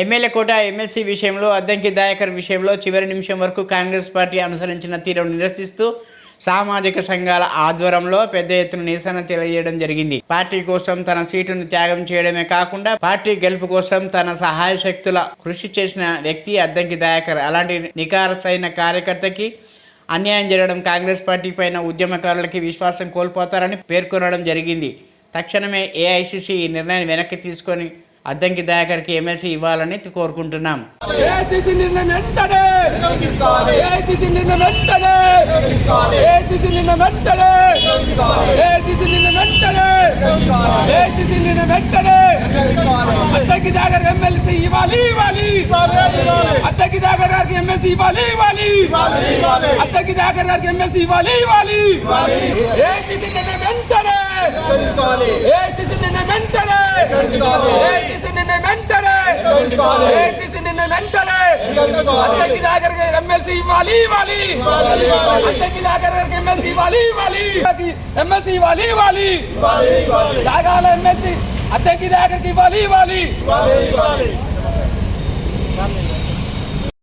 MLA కోట MLC విషయంలో అద్దంకి దాయకర్ విషయంలో చివరి నిమిషం వరకు కాంగ్రెస్ పార్టీ అనుసరించిన తీరును నిరసిస్తూ సామాజిక సంఘాల ఆధ్వర్యంలో పెద్ద ఎత్తున నిరసన తెలియజేయడం జరిగింది. పార్టీ కోసం తన సీటును త్యాగం చేయడమే కాకుండా పార్టీ గెలుపు కోసం తన సహాయ శక్తుల కృషి చేసిన వ్యక్తి అద్దంకి దయాకర్. అలాంటి నికారసైన కార్యకర్తకి అన్యాయం జరగడం కాంగ్రెస్ పార్టీ పైన ఉద్యమకారులకి విశ్వాసం కోల్పోతారని పేర్కొనడం జరిగింది. తక్షణమే ఏఐసిసి ఈ నిర్ణయాన్ని వెనక్కి తీసుకొని అద్దంకి దయాకర్కి ఎమ్మెల్సీ ఇవ్వాలని కోరుకుంటున్నాం. వెంటనే! అద్దకి దాగర్ ఎమ్మెల్సీ ఇవ్వాలి ఇవ్వాలి! అద్దకి దాగర్ గారికి ఎమ్మెల్సీ ఇవ్వాలి ఇవ్వాలి! అద్దకి దాగర్ గారికి ఎమ్మెల్సీ ఇవ్వాలి ఇవ్వాలి! వెంటనే! వెంటనే! వెంటనే! ఏసీసీ నిర్ణయం వెంటనే! అద్దెకి దాగర్ ఎమ్మెల్సీ ఇవ్వాలి ఇవ్వాలి! అద్దెకి దాగర్ ఎమ్మెల్సీ ఇవ్వాలి ఇవ్వాలి! ఎమ్మెల్సీ ఇవ్వాలి ఇవ్వాలి! దాగాల ఎమ్మెల్సీ అద్దెకి దాగర్కి ఇవ్వాలి ఇవ్వాలి!